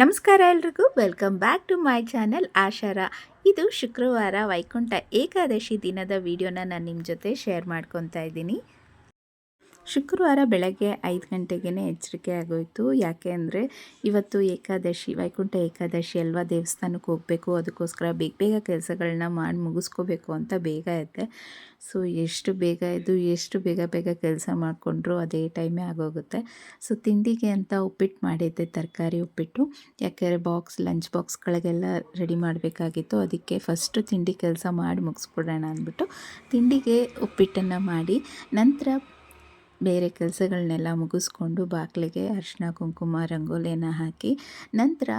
ನಮಸ್ಕಾರ ಎಲ್ರಿಗೂ. Welcome back to my channel Ashara. ಇದು ಶುಕ್ರವಾರ ವೈಕುಂಠ ಏಕಾದಶಿ ದಿನದ ವಿಡಿಯೋನ ನಾನು ನಿಮ್ಮ ಜೊತೆ ಶೇರ್ ಮಾಡ್ಕೊತಾ ಇದ್ದೀನಿ. ಶುಕ್ರವಾರ ಬೆಳಗ್ಗೆ ಐದು ಗಂಟೆಗೇ ಎಚ್ಚರಿಕೆ ಆಗೋಯಿತು. ಯಾಕೆ ಅಂದರೆ ಇವತ್ತು ಏಕಾದಶಿ, ವೈಕುಂಠ ಏಕಾದಶಿ ಅಲ್ವಾ? ದೇವಸ್ಥಾನಕ್ಕೆ ಹೋಗಬೇಕು, ಅದಕ್ಕೋಸ್ಕರ ಬೇಗ ಬೇಗ ಕೆಲಸಗಳನ್ನ ಮಾಡಿ ಮುಗಿಸ್ಕೋಬೇಕು ಅಂತ ಬೇಗ ಇದೆ ಸೊ, ಎಷ್ಟು ಬೇಗ ಇದ್ದು ಎಷ್ಟು ಬೇಗ ಬೇಗ ಕೆಲಸ ಮಾಡಿಕೊಂಡ್ರು ಅದೇ ಟೈಮೇ ಆಗೋಗುತ್ತೆ. ಸೊ, ತಿಂಡಿಗೆ ಅಂತ ಉಪ್ಪಿಟ್ಟು ಮಾಡಿದ್ದೆ, ತರಕಾರಿ ಉಪ್ಪಿಟ್ಟು. ಯಾಕೆಂದರೆ ಬಾಕ್ಸ್, ಲಂಚ್ ಬಾಕ್ಸ್ಗಳಿಗೆಲ್ಲ ರೆಡಿ ಮಾಡಬೇಕಾಗಿತ್ತು. ಅದಕ್ಕೆ ಫಸ್ಟು ತಿಂಡಿ ಕೆಲಸ ಮಾಡಿ ಮುಗಿಸ್ಕೊಡೋಣ ಅಂದ್ಬಿಟ್ಟು ತಿಂಡಿಗೆ ಉಪ್ಪಿಟ್ಟನ್ನು ಮಾಡಿ, ನಂತರ ಬೇರೆ ಕೆಲಸಗಳನ್ನೆಲ್ಲ ಮುಗಿಸ್ಕೊಂಡು ಬಾಗಿಲಿಗೆ ಅರಿಶಿನ ಕುಂಕುಮ, ರಂಗೋಲಿಯನ್ನು ಹಾಕಿ ನಂತರ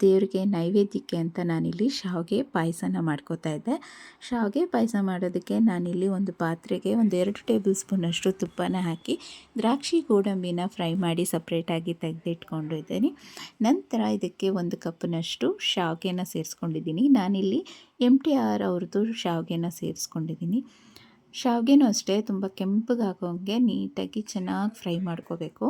ದೇವರಿಗೆ ನೈವೇದ್ಯಕ್ಕೆ ಅಂತ ನಾನಿಲ್ಲಿ ಶಾವಿಗೆ ಪಾಯಸನ ಮಾಡ್ಕೋತಾ ಇದ್ದೆ. ಶಾವಿಗೆ ಪಾಯಸ ಮಾಡೋದಕ್ಕೆ ನಾನಿಲ್ಲಿ ಒಂದು ಪಾತ್ರೆಗೆ ಒಂದು ಎರಡು ಟೇಬಲ್ ಸ್ಪೂನಷ್ಟು ತುಪ್ಪನ ಹಾಕಿ ದ್ರಾಕ್ಷಿ, ಗೋಡಂಬಿನ ಫ್ರೈ ಮಾಡಿ ಸಪ್ರೇಟಾಗಿ ತೆಗೆದಿಟ್ಕೊಂಡಿದ್ದೀನಿ ನಂತರ ಇದಕ್ಕೆ ಒಂದು ಕಪ್ನಷ್ಟು ಶಾವಿಗೆನ ಸೇರಿಸ್ಕೊಂಡಿದ್ದೀನಿ. ನಾನಿಲ್ಲಿ ಎಂ ಟಿ ಆರ್ ಅವ್ರದ್ದು ಶಾವಿಗೆನ ಸೇರಿಸ್ಕೊಂಡಿದ್ದೀನಿ. ಶಾವಿಗೆನೂ ಅಷ್ಟೇ, ತುಂಬ ಕೆಂಪಗಾಗೋಂಗೆ ನೀಟಾಗಿ ಚೆನ್ನಾಗಿ ಫ್ರೈ ಮಾಡ್ಕೋಬೇಕು.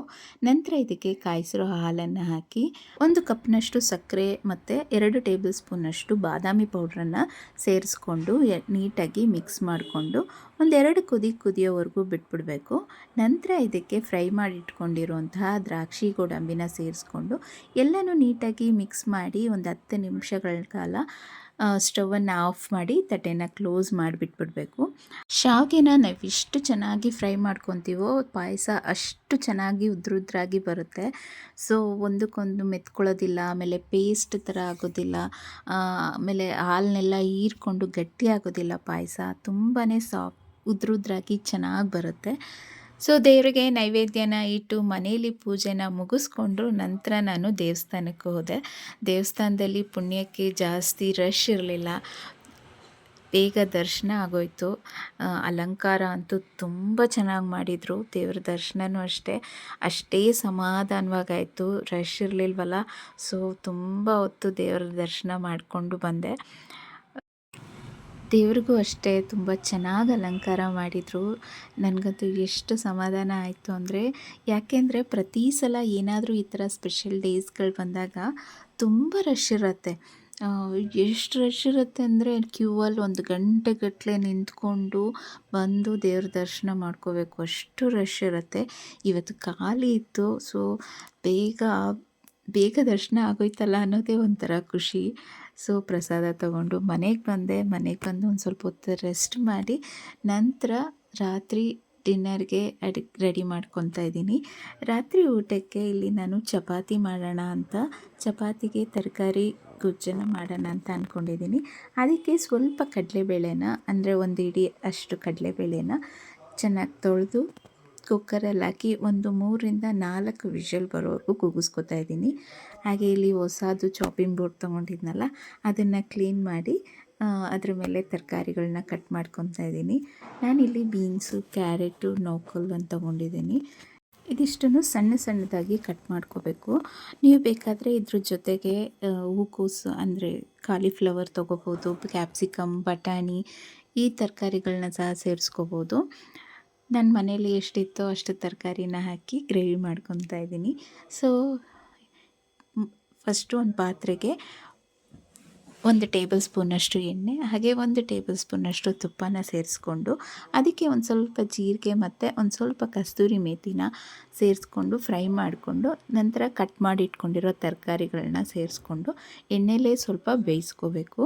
ನಂತರ ಇದಕ್ಕೆ ಕಾಯಿಸಿರೋ ಹಾಲನ್ನು ಹಾಕಿ, ಒಂದು ಕಪ್ನಷ್ಟು ಸಕ್ಕರೆ ಮತ್ತು ಎರಡು ಟೇಬಲ್ ಸ್ಪೂನಷ್ಟು ಬಾದಾಮಿ ಪೌಡ್ರನ್ನು ಸೇರಿಸ್ಕೊಂಡು ನೀಟಾಗಿ ಮಿಕ್ಸ್ ಮಾಡಿಕೊಂಡು ಒಂದೆರಡು ಕುದಿ ಕುದಿಯೋವರೆಗೂ ಬಿಟ್ಬಿಡಬೇಕು. ನಂತರ ಇದಕ್ಕೆ ಫ್ರೈ ಮಾಡಿ ಇಟ್ಕೊಂಡಿರುವಂತಹ ದ್ರಾಕ್ಷಿ ಗೋಡಂಬಿನ ಸೇರಿಸ್ಕೊಂಡು ಎಲ್ಲನೂ ನೀಟಾಗಿ ಮಿಕ್ಸ್ ಮಾಡಿ ಒಂದು ಹತ್ತು ನಿಮಿಷಗಳ ಕಾಲ ಸ್ಟವನ್ನು ಆಫ್ ಮಾಡಿ ತಟ್ಟೆನ ಕ್ಲೋಸ್ ಮಾಡಿಬಿಟ್ಬಿಡ್ಬೇಕು. ಶಾವಿಗೆನ ನಾವು ಎಷ್ಟು ಚೆನ್ನಾಗಿ ಫ್ರೈ ಮಾಡ್ಕೊತೀವೋ, ಪಾಯಸ ಅಷ್ಟು ಚೆನ್ನಾಗಿ ಉದ್ರುದ್ರಾಗಿ ಬರುತ್ತೆ. ಸೊ, ಒಂದಕ್ಕೊಂದು ಮೆತ್ಕೊಳ್ಳೋದಿಲ್ಲ, ಆಮೇಲೆ ಪೇಸ್ಟ್ ಥರ ಆಗೋದಿಲ್ಲ ಆಮೇಲೆ ಹಾಲನ್ನೆಲ್ಲ ಹೀರ್ಕೊಂಡು ಗಟ್ಟಿ ಆಗೋದಿಲ್ಲ ಪಾಯಸ ತುಂಬಾ ಸಾಫ್ಟ್ ಉದ್ರುದ್ರಾಗಿ ಚೆನ್ನಾಗಿ ಬರುತ್ತೆ. ಸೊ ದೇವರಿಗೆ ನೈವೇದ್ಯನ ಇಟ್ಟು ಮನೆಯಲ್ಲಿ ಪೂಜೆನ ಮುಗಿಸ್ಕೊಂಡ್ರು ನಂತರ ನಾನು ದೇವಸ್ಥಾನಕ್ಕೆ ಹೋದೆ. ದೇವಸ್ಥಾನದಲ್ಲಿ ಪುಣ್ಯಕ್ಕೆ ಜಾಸ್ತಿ ರಶ್ ಇರಲಿಲ್ಲ. ಬೇಗ ದರ್ಶನ ಆಗೋಯ್ತು. ಅಲಂಕಾರ ಅಂತೂ ತುಂಬ ಚೆನ್ನಾಗಿ ಮಾಡಿದರು. ದೇವ್ರ ದರ್ಶನವೂ ಅಷ್ಟೇ. ಅಷ್ಟೇ ಸಮಾಧಾನವಾಗಾಯಿತು. ರಶ್ ಇರಲಿಲ್ವಲ್ಲ? ಸೊ ತುಂಬ ಹೊತ್ತು ದೇವ್ರ ದರ್ಶನ ಮಾಡಿಕೊಂಡು ಬಂದೆ. ದೇವ್ರಿಗೂ ಅಷ್ಟೇ ತುಂಬ ಚೆನ್ನಾಗಿ ಅಲಂಕಾರ ಮಾಡಿದರು. ನನಗಂತೂ ಎಷ್ಟು ಸಮಾಧಾನ ಆಯಿತು ಅಂದರೆ ಯಾಕೆಂದರೆ ಪ್ರತಿ ಸಲ ಏನಾದರೂ ಈ ಥರ ಸ್ಪೆಷಲ್ ಡೇಸ್ಗಳು ಬಂದಾಗ ತುಂಬ ರಶ್ ಇರುತ್ತೆ. ಎಷ್ಟು ರಶ್ ಇರುತ್ತೆ ಅಂದರೆ ಕ್ಯೂ ಅಲ್ಲಿ ಒಂದು ಗಂಟೆಗಟ್ಟಲೆ ನಿಂತ್ಕೊಂಡು ಬಂದು ದೇವ್ರ ದರ್ಶನ ಮಾಡ್ಕೋಬೇಕು. ಅಷ್ಟು ರಶ್ ಇರುತ್ತೆ. ಇವತ್ತು ಖಾಲಿ ಇತ್ತು ಸೊ ಬೇಗ ಬೇಗ ದರ್ಶನ ಆಗೋಯ್ತಲ್ಲ ಅನ್ನೋದೇ ಒಂಥರ ಖುಷಿ. ಸೊ, ಪ್ರಸಾದ ತಗೊಂಡು ಮನೆಗೆ ಬಂದೆ. ಮನೆಗೆ ಬಂದು ಒಂದು ಸ್ವಲ್ಪ ಹೊತ್ತು ರೆಸ್ಟ್ ಮಾಡಿ ನಂತರ ರಾತ್ರಿ ಡಿನ್ನರ್ಗೆ ಅಡಿ ರೆಡಿ ಮಾಡ್ಕೊತಾ ಇದ್ದೀನಿ. ರಾತ್ರಿ ಊಟಕ್ಕೆ ಇಲ್ಲಿ ನಾನು ಚಪಾತಿ ಮಾಡೋಣ ಅಂತ, ಚಪಾತಿಗೆ ತರಕಾರಿ ಗುಜ್ಜನ ಮಾಡೋಣ ಅಂತ ಅಂದ್ಕೊಂಡಿದ್ದೀನಿ ಅದಕ್ಕೆ ಸ್ವಲ್ಪ ಕಡಲೆಬೇಳೆನ, ಅಂದರೆ ಒಂದು ಇಡೀ ಅಷ್ಟು ಕಡಲೆಬೇಳೆನ ಚೆನ್ನಾಗಿ ತೊಳೆದು ಕುಕ್ಕರಲ್ಲಿ ಹಾಕಿ ಒಂದು ಮೂರರಿಂದ ನಾಲ್ಕು ವಿಷಲ್ ಬರೋವರೆಗೂ ಕೂಗಿಸ್ಕೊತಾ ಇದ್ದೀನಿ. ಹಾಗೆ ಇಲ್ಲಿ ಹೊಸದು ಚಾಪಿಂಗ್ ಬೋರ್ಡ್ ತೊಗೊಂಡಿದ್ನಲ್ಲ, ಅದನ್ನು ಕ್ಲೀನ್ ಮಾಡಿ ಅದ್ರ ಮೇಲೆ ತರಕಾರಿಗಳನ್ನ ಕಟ್ ಮಾಡ್ಕೊತಾ ಇದ್ದೀನಿ. ನಾನಿಲ್ಲಿ ಬೀನ್ಸು ಕ್ಯಾರೆಟು ಅಂತ ತೊಗೊಂಡಿದ್ದೀನಿ. ಇದಿಷ್ಟನ್ನು ಸಣ್ಣ ಸಣ್ಣದಾಗಿ ಕಟ್ ಮಾಡ್ಕೋಬೇಕು. ನೀವು ಬೇಕಾದರೆ ಇದ್ರ ಜೊತೆಗೆ ಹೂಕೋಸು ಅಂದರೆ ಕಾಲಿಫ್ಲವರ್ ತೊಗೋಬೋದು ಕ್ಯಾಪ್ಸಿಕಮ್ ಬಟಾಣಿ ಈ ತರಕಾರಿಗಳನ್ನ ಸಹ ಸೇರಿಸ್ಕೋಬೋದು. ನನ್ನ ಮನೇಲಿ ಎಷ್ಟಿತ್ತೋ ಅಷ್ಟು ತರಕಾರಿನ ಹಾಕಿ ಗ್ರೇವಿ ಮಾಡ್ಕೊತಾ ಇದ್ದೀನಿ. ಸೊ ಫಸ್ಟು ಒಂದು ಪಾತ್ರೆಗೆ ಒಂದು ಟೇಬಲ್ ಸ್ಪೂನಷ್ಟು ಎಣ್ಣೆ, ಹಾಗೆ ಒಂದು ಟೇಬಲ್ ಸ್ಪೂನಷ್ಟು ತುಪ್ಪನ ಸೇರಿಸ್ಕೊಂಡು, ಅದಕ್ಕೆ ಒಂದು ಸ್ವಲ್ಪ ಜೀರಿಗೆ ಮತ್ತು ಒಂದು ಸ್ವಲ್ಪ ಕಸ್ತೂರಿ ಮೇಥಿನ ಸೇರಿಸ್ಕೊಂಡು, ಫ್ರೈ ಮಾಡಿಕೊಂಡು, ನಂತರ ಕಟ್ ಮಾಡಿ ಇಟ್ಕೊಂಡಿರೋ ತರಕಾರಿಗಳನ್ನ ಸೇರಿಸ್ಕೊಂಡು, ಎಣ್ಣೆಲೇ ಸ್ವಲ್ಪ ಬೇಯಿಸ್ಕೋಬೇಕು.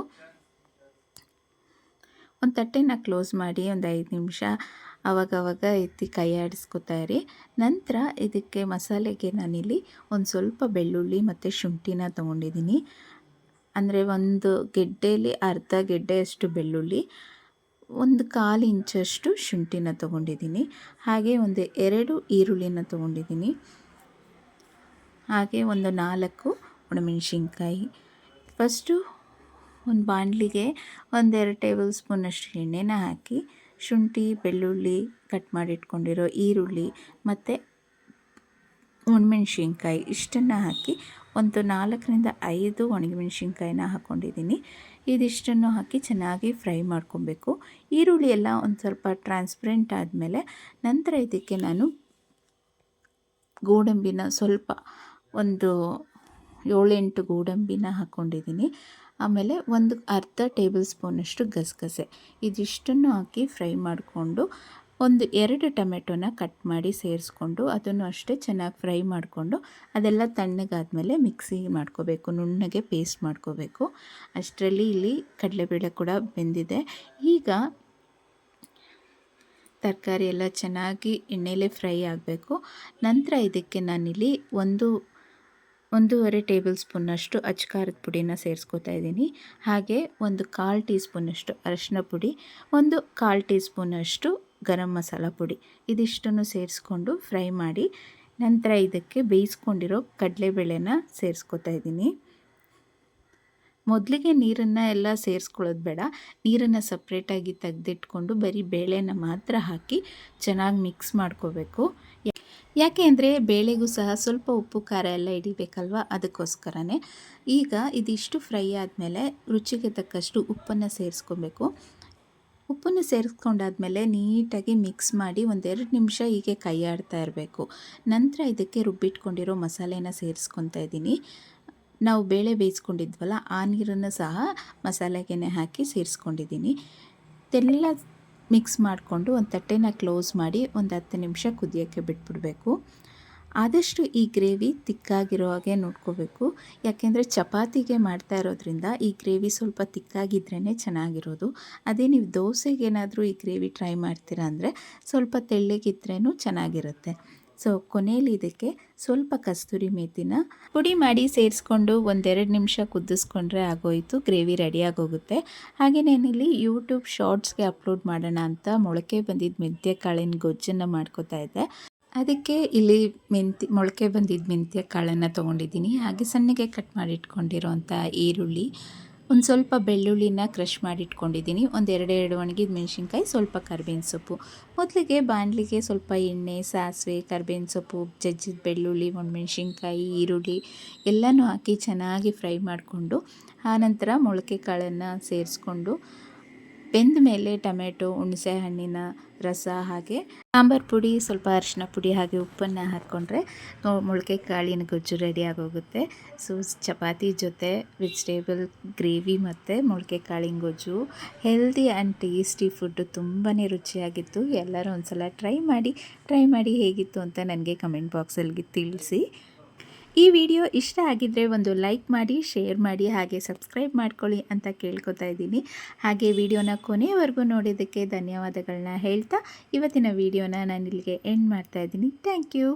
ಒಂದು ತಟ್ಟೆನ ಕ್ಲೋಸ್ ಮಾಡಿ ಒಂದು ಐದು ನಿಮಿಷ ಅವಾಗವಾಗ ಎತ್ತಿ ಕೈ ಆಡಿಸ್ಕೊತಾ ಇರಿ. ನಂತರ ಇದಕ್ಕೆ ಮಸಾಲೆಗೆ ನಾನಿಲ್ಲಿ ಒಂದು ಸ್ವಲ್ಪ ಬೆಳ್ಳುಳ್ಳಿ ಮತ್ತು ಶುಂಠಿನ ತೊಗೊಂಡಿದ್ದೀನಿ. ಅಂದರೆ ಒಂದು ಗೆಡ್ಡೆಯಲ್ಲಿ ಅರ್ಧ ಗೆಡ್ಡೆಯಷ್ಟು ಬೆಳ್ಳುಳ್ಳಿ, ಒಂದು ಕಾಲು ಇಂಚಷ್ಟು ಶುಂಠಿನ ತೊಗೊಂಡಿದ್ದೀನಿ. ಹಾಗೆ ಒಂದು ಎರಡು ಈರುಳ್ಳಿನ ತೊಗೊಂಡಿದ್ದೀನಿ. ಹಾಗೆ ಒಂದು ನಾಲ್ಕು ಒಣಮೆಣಸಿನ್ಕಾಯಿ. ಫಸ್ಟು ಒಂದು ಬಾಣಲಿಗೆ ಒಂದೆರಡು ಟೇಬಲ್ ಸ್ಪೂನಷ್ಟು ಎಣ್ಣೆನ ಹಾಕಿ ಶುಂಠಿ, ಬೆಳ್ಳುಳ್ಳಿ ಕಟ್ ಮಾಡಿ ಇಟ್ಕೊಂಡಿರೋ ಈರುಳ್ಳಿ ಮತ್ತು ಒಣಮೆಣ್ಸಿನ್ಕಾಯಿ ಇಷ್ಟನ್ನು ಹಾಕಿ ಒಂದು ನಾಲ್ಕರಿಂದ ಐದು ಒಣಮೆಣ್ಸಿನ್ಕಾಯಿನ ಹಾಕ್ಕೊಂಡಿದ್ದೀನಿ ಇದಿಷ್ಟನ್ನು ಹಾಕಿ ಚೆನ್ನಾಗಿ ಫ್ರೈ ಮಾಡ್ಕೊಬೇಕು. ಈರುಳ್ಳಿ ಎಲ್ಲ ಒಂದು ಸ್ವಲ್ಪ ಟ್ರಾನ್ಸ್ಪರೆಂಟ್ ಆದಮೇಲೆ ನಂತರ ಇದಕ್ಕೆ ನಾನು ಗೋಡಂಬಿನ ಸ್ವಲ್ಪ ಒಂದು ಏಳೆಂಟು ಗೋಡಂಬಿನ ಹಾಕ್ಕೊಂಡಿದ್ದೀನಿ ಆಮೇಲೆ ಒಂದು ಅರ್ಧ ಟೇಬಲ್ ಸ್ಪೂನಷ್ಟು ಗಸಗಸೆ. ಇದಿಷ್ಟನ್ನು ಹಾಕಿ ಫ್ರೈ ಮಾಡಿಕೊಂಡು ಒಂದು ಎರಡು ಟೊಮೆಟೊನ ಕಟ್ ಮಾಡಿ ಸೇರಿಸ್ಕೊಂಡು ಅದನ್ನು ಅಷ್ಟೇ ಚೆನ್ನಾಗಿ ಫ್ರೈ ಮಾಡಿಕೊಂಡು ಅದೆಲ್ಲ ತಣ್ಣಗಾದಮೇಲೆ ಮಿಕ್ಸಿ ಮಾಡ್ಕೋಬೇಕು, ನುಣ್ಣಗೆ ಪೇಸ್ಟ್ ಮಾಡ್ಕೋಬೇಕು. ಅಷ್ಟರಲ್ಲಿ ಇಲ್ಲಿ ಕಡಲೆಬೇಳೆ ಕೂಡ ಬೆಂದಿದೆ. ಈಗ ತರಕಾರಿ ಎಲ್ಲ ಚೆನ್ನಾಗಿ ಎಣ್ಣೆಲೇ ಫ್ರೈ ಆಗಬೇಕು. ನಂತರ ಇದಕ್ಕೆ ನಾನಿಲ್ಲಿ ಒಂದು ಒಂದೂವರೆ ಟೇಬಲ್ ಸ್ಪೂನಷ್ಟು ಅಚ್ಕಾರದ ಪುಡಿನ ಸೇರಿಸ್ಕೊತಾ ಇದ್ದೀನಿ. ಹಾಗೆ ಒಂದು ಕಾಲು ಟೀ ಸ್ಪೂನಷ್ಟು ಅರಶಿನ ಪುಡಿ, ಒಂದು ಕಾಲು ಟೀ ಸ್ಪೂನಷ್ಟು ಗರಂ ಮಸಾಲ ಪುಡಿ. ಇದಿಷ್ಟನ್ನು ಸೇರಿಸ್ಕೊಂಡು ಫ್ರೈ ಮಾಡಿ ನಂತರ ಇದಕ್ಕೆ ಬೇಯಿಸ್ಕೊಂಡಿರೋ ಕಡಲೆಬೇಳೆನ ಸೇರಿಸ್ಕೊತಾ ಇದ್ದೀನಿ. ಮೊದಲಿಗೆ ನೀರನ್ನು ಎಲ್ಲ ಸೇರಿಸ್ಕೊಳ್ಳೋದು ಬೇಡ. ನೀರನ್ನು ಸಪ್ರೇಟಾಗಿ ತೆಗೆದಿಟ್ಕೊಂಡು ಬರೀ ಬೇಳೆನ ಮಾತ್ರ ಹಾಕಿ ಚೆನ್ನಾಗಿ ಮಿಕ್ಸ್ ಮಾಡ್ಕೋಬೇಕು. ಯಾಕೆ ಅಂದರೆ ಬೇಳೆಗೂ ಸಹ ಸ್ವಲ್ಪ ಉಪ್ಪು, ಖಾರ ಎಲ್ಲ ಹಿಡಿಬೇಕಲ್ವ? ಅದಕ್ಕೋಸ್ಕರನೇ. ಈಗ ಇದಿಷ್ಟು ಫ್ರೈ ಆದಮೇಲೆ ರುಚಿಗೆ ತಕ್ಕಷ್ಟು ಉಪ್ಪನ್ನು ಸೇರಿಸ್ಕೊಬೇಕು. ಉಪ್ಪನ್ನು ಸೇರಿಸ್ಕೊಂಡಾದ್ಮೇಲೆ ನೀಟಾಗಿ ಮಿಕ್ಸ್ ಮಾಡಿ ಒಂದೆರಡು ನಿಮಿಷ ಹೀಗೆ ಕೈ ಇರಬೇಕು. ನಂತರ ಇದಕ್ಕೆ ರುಬ್ಬಿಟ್ಕೊಂಡಿರೋ ಮಸಾಲೆನ ಸೇರಿಸ್ಕೊತಾ ಇದ್ದೀನಿ. ನಾವು ಬೇಳೆ ಬೇಯಿಸ್ಕೊಂಡಿದ್ವಲ್ಲ, ಆ ನೀರನ್ನು ಸಹ ಮಸಾಲೆಗೆ ಹಾಕಿ ಸೇರಿಸ್ಕೊಂಡಿದ್ದೀನಿ. ಇದೆಲ್ಲ ಮಿಕ್ಸ್ ಮಾಡಿಕೊಂಡು ಒಂದು ತಟ್ಟೆನ ಕ್ಲೋಸ್ ಮಾಡಿ ಒಂದು ಹತ್ತು ನಿಮಿಷ ಕುದಿಯೋಕ್ಕೆ ಬಿಟ್ಬಿಡಬೇಕು. ಆದಷ್ಟು ಈ ಗ್ರೇವಿ ತಿಕ್ಕಾಗಿರೋ ಹಾಗೆ ನೋಡ್ಕೋಬೇಕು. ಯಾಕೆಂದರೆ ಚಪಾತಿಗೆ ಮಾಡ್ತಾ ಇರೋದ್ರಿಂದ ಈ ಗ್ರೇವಿ ಸ್ವಲ್ಪ ತಿಕ್ಕಾಗಿದ್ರೇ ಚೆನ್ನಾಗಿರೋದು. ಅದೇ ನೀವು ದೋಸೆಗೇನಾದರೂ ಈ ಗ್ರೇವಿ ಟ್ರೈ ಮಾಡ್ತೀರಾ ಅಂದರೆ ಸ್ವಲ್ಪ ತೆಳ್ಳಗಿದ್ರೇ ಚೆನ್ನಾಗಿರುತ್ತೆ. ಸೊ ಕೊನೆಯಲ್ಲಿ ಇದಕ್ಕೆ ಸ್ವಲ್ಪ ಕಸ್ತೂರಿ ಮೇಥಿನ ಪುಡಿ ಮಾಡಿ ಸೇರಿಸ್ಕೊಂಡು ಒಂದೆರಡು ನಿಮಿಷ ಕುದಿಸ್ಕೊಂಡ್ರೆ ಆಗೋಯಿತು, ಗ್ರೇವಿ ರೆಡಿಯಾಗೋಗುತ್ತೆ ಹಾಗೆ ನಾನಿಲ್ಲಿ ಯೂಟ್ಯೂಬ್ ಶಾರ್ಟ್ಸ್ಗೆ ಅಪ್ಲೋಡ್ ಮಾಡೋಣ ಅಂತ ಮೊಳಕೆ ಬಂದಿದ್ದ ಮೆಂತ್ಯ ಕಾಳಿನ ಗೊಜ್ಜನ್ನು ಮಾಡ್ಕೋತಾ ಇದ್ದೆ. ಅದಕ್ಕೆ ಇಲ್ಲಿ ಮೆಂತ್ಯ, ಮೊಳಕೆ ಬಂದಿದ್ದ ಮೆಂತ್ಯ ಕಾಳನ್ನು ತೊಗೊಂಡಿದ್ದೀನಿ. ಹಾಗೆ ಸಣ್ಣಗೆ ಕಟ್ ಮಾಡಿ ಇಟ್ಕೊಂಡಿರೋಂಥ ಈರುಳ್ಳಿ ಒಂದು ಸ್ವಲ್ಪ ಬೆಳ್ಳುಳ್ಳಿನ ಕ್ರಷ್ ಮಾಡಿ ಇಟ್ಕೊಂಡಿದ್ದೀನಿ ಒಂದು ಎರಡು ಒಣಗಿದ ಮೆಣಸಿನ್ಕಾಯಿ, ಸ್ವಲ್ಪ ಕರ್ಬೇವಿನ ಸೊಪ್ಪು. ಮೊದಲಿಗೆ ಬಾಣಲಿಗೆ ಸ್ವಲ್ಪ ಎಣ್ಣೆ, ಸಾಸಿವೆ, ಕರ್ಬೇವಿನ ಸೊಪ್ಪು, ಜಜ್ಜಿದ ಬೆಳ್ಳುಳ್ಳಿ ಒಣಮೆಣ್ಸಿನ್ಕಾಯಿ ಈರುಳ್ಳಿ ಎಲ್ಲನೂ ಹಾಕಿ ಚೆನ್ನಾಗಿ ಫ್ರೈ ಮಾಡಿಕೊಂಡು ಆನಂತರ ಮೊಳಕೆ ಕಾಳನ್ನು ಸೇರಿಸ್ಕೊಂಡು ಬೆಂದ ಮೇಲೆ ಟೊಮೆಟೊ, ಹುಣಸೆ ಹಣ್ಣಿನ ರಸ ಹಾಗೆ ಸಾಂಬಾರು ಪುಡಿ, ಸ್ವಲ್ಪ ಅರಿಶಿನ ಪುಡಿ ಹಾಗೆ ಉಪ್ಪನ್ನು ಹಾಕ್ಕೊಂಡ್ರೆ ಮೊಳಕೆ ಕಾಳಿನ ಗೊಜ್ಜು ರೆಡಿ ಆಗೋಗುತ್ತೆ. ಸೊ ಚಪಾತಿ ಜೊತೆ ವೆಜಿಟೇಬಲ್ ಗ್ರೇವಿ ಮತ್ತು ಮೊಳಕೆ ಕಾಳಿನ ಗೊಜ್ಜು. ಹೆಲ್ದಿ ಆ್ಯಂಡ್ ಟೇಸ್ಟಿ ಫುಡ್ಡು ತುಂಬಾ ರುಚಿಯಾಗಿತ್ತು. ಎಲ್ಲರೂ ಒಂದು ಸಲ ಟ್ರೈ ಮಾಡಿ ಟ್ರೈ ಮಾಡಿ ಹೇಗಿತ್ತು ಅಂತ ನನಗೆ ಕಮೆಂಟ್ ಬಾಕ್ಸಲ್ಲಿ ತಿಳಿಸಿ. ಈ ವಿಡಿಯೋ ಇಷ್ಟ ಆಗಿದ್ದರೆ ಒಂದು ಲೈಕ್ ಮಾಡಿ, ಶೇರ್ ಮಾಡಿ, ಹಾಗೆ ಸಬ್ಸ್ಕ್ರೈಬ್ ಮಾಡ್ಕೊಳ್ಳಿ ಅಂತ ಕೇಳ್ಕೊತಾ ಇದ್ದೀನಿ. ಹಾಗೆ ವಿಡಿಯೋನ ಕೊನೆಯವರೆಗೂ ನೋಡಿದ್ದಕ್ಕೆ ಧನ್ಯವಾದಗಳನ್ನ ಹೇಳ್ತಾ ಇವತ್ತಿನ ವಿಡಿಯೋನ ನಾನು ಇಲ್ಲಿಗೆ ಎಂಡ್ ಮಾಡ್ತಾ ಇದ್ದೀನಿ. Thank you